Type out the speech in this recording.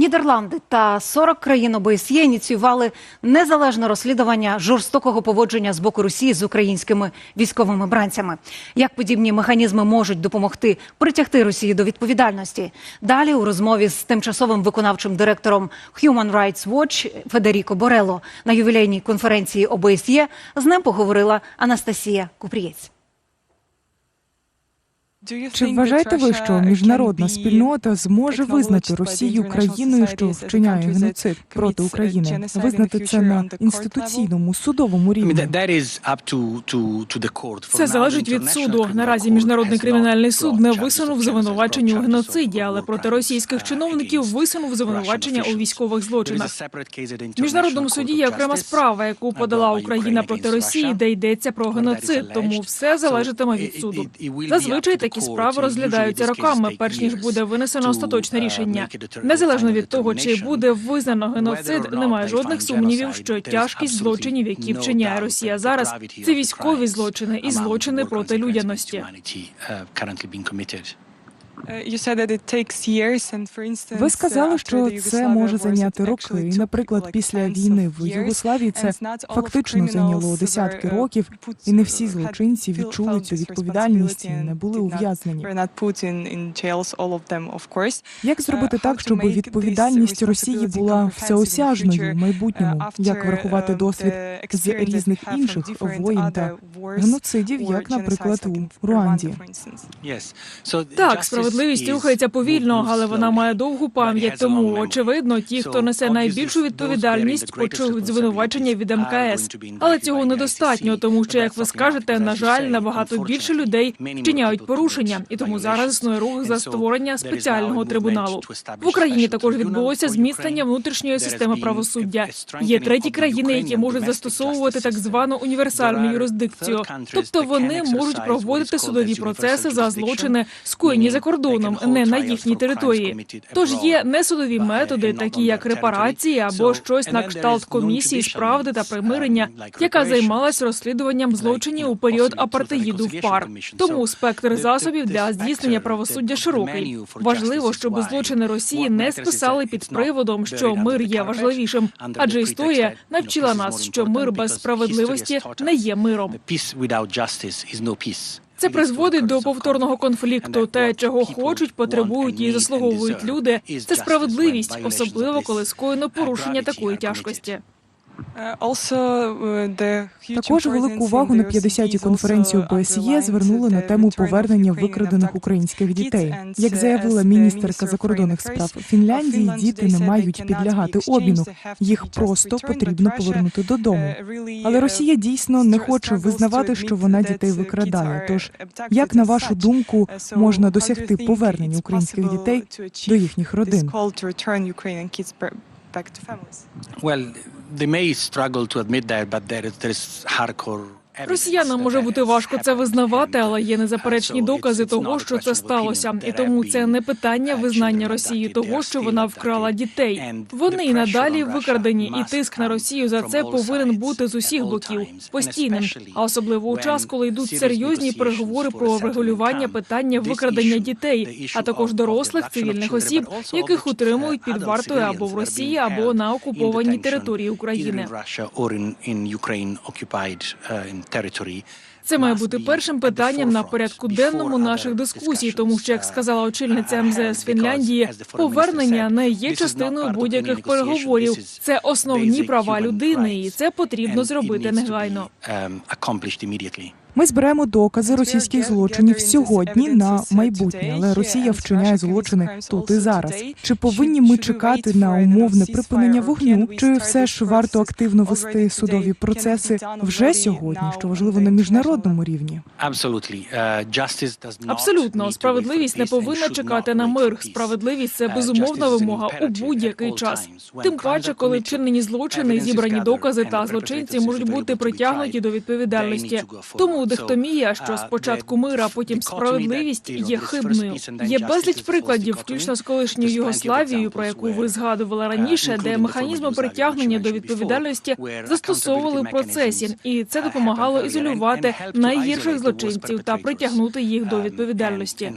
Нідерланди та 40 країн ОБСЄ ініціювали незалежне розслідування жорстокого поводження з боку Росії з українськими військовими бранцями. Як подібні механізми можуть допомогти притягти Росію до відповідальності? Далі у розмові з тимчасовим виконавчим директором Human Rights Watch Федеріко Борело на ювілейній конференції ОБСЄ з ним поговорила Анастасія Купрієць. Чи вважаєте ви, що міжнародна спільнота зможе визнати Росію країною, що вчиняє геноцид проти України, визнати це на інституційному судовому рівні? Це залежить від суду. Наразі міжнародний кримінальний суд не висунув звинувачення у геноциді, але проти російських чиновників висунув звинувачення у військових злочинах. В міжнародному суді є окрема справа, яку подала Україна проти Росії, де йдеться про геноцид. Тому все залежатиме від суду. Зазвичай такі справи розглядаються роками, перш ніж буде винесено остаточне рішення. Незалежно від того, чи буде визнано геноцид, немає жодних сумнівів, що тяжкість злочинів, які вчиняє Росія зараз, це військові злочини і злочини проти людяності. Ви сказали, що це може зайняти роки. І, наприклад, після війни в Югославії це фактично зайняло десятки років, і не всі злочинці відчули цю відповідальність і не були ув'язнені. Як зробити так, щоб відповідальність Росії була всеосяжною в майбутньому? Як врахувати досвід з різних інших воїн та геноцидів, як, наприклад, у Руанді? Так, справедливість рухається повільно, але вона має довгу пам'ять. Тому очевидно, ті, хто несе найбільшу відповідальність, почують звинувачення від МКС. Але цього недостатньо, тому що, як ви скажете, на жаль, набагато більше людей вчиняють порушення, і тому зараз існує рух за створення спеціального трибуналу. В Україні також відбулося зміцнення внутрішньої системи правосуддя. Є треті країни, які можуть застосовувати так звану універсальну юрисдикцію, тобто вони можуть проводити судові процеси за злочини, скоєні за кордоном, не на їхній території. Тож є несудові методи, такі як репарації або щось на кшталт комісії з правди та примирення, яка займалась розслідуванням злочинів у період апартеїду в пар. Тому спектр засобів для здійснення правосуддя широкий. Важливо, щоб злочини Росії не списали під приводом, що мир є важливішим, адже історія навчила нас, що мир без справедливості не є миром. Це призводить до повторного конфлікту. Те, чого хочуть, потребують і заслуговують люди. Це справедливість, особливо коли скоєно порушення такої тяжкості. Також велику увагу на 50-й конференції ОБСЄ звернули на тему повернення викрадених українських дітей. Як заявила міністерка закордонних справ Фінляндії, діти не мають підлягати обміну. Їх просто потрібно повернути додому. Але Росія дійсно не хоче визнавати, що вона дітей викрадає. Тож як на вашу думку можна досягти повернення українських дітей до їхніх родин? They may struggle to admit that, but there is, there is hardcore Росіянам може бути важко це визнавати, але є незаперечні докази того, що це сталося, і тому це не питання визнання Росії того, що вона вкрала дітей. Вони і надалі викрадені, і тиск на Росію за це повинен бути з усіх боків постійним, а особливо у час, коли йдуть серйозні переговори про врегулювання питання викрадення дітей, а також дорослих цивільних осіб, яких утримують під вартою або в Росії, або на окупованій території України. Це має бути першим питанням на порядку денному наших дискусій, тому що, як сказала очільниця МЗС Фінляндії, повернення не є частиною будь-яких переговорів. Це основні права людини, і це потрібно зробити негайно. Ми збираємо докази російських злочинів сьогодні на майбутнє, але Росія вчиняє злочини тут і зараз. Чи повинні ми чекати на умовне припинення вогню? Чи все ж варто активно вести судові процеси вже сьогодні, що важливо на міжнародному рівні? Абсолютно справедливість не повинна чекати на мир. Справедливість це безумовна вимога у будь-який час. Тим паче, коли вчинені злочини, зібрані докази та злочинці можуть бути притягнуті до відповідальності. Тому дихтомія, що спочатку мир, а потім справедливість є хибною. Є безліч прикладів, включно з колишньою Югославією, про яку ви згадували раніше, де механізми притягнення до відповідальності застосовували в процесі, і це допомагало ізолювати найгірших злочинців та притягнути їх до відповідальності.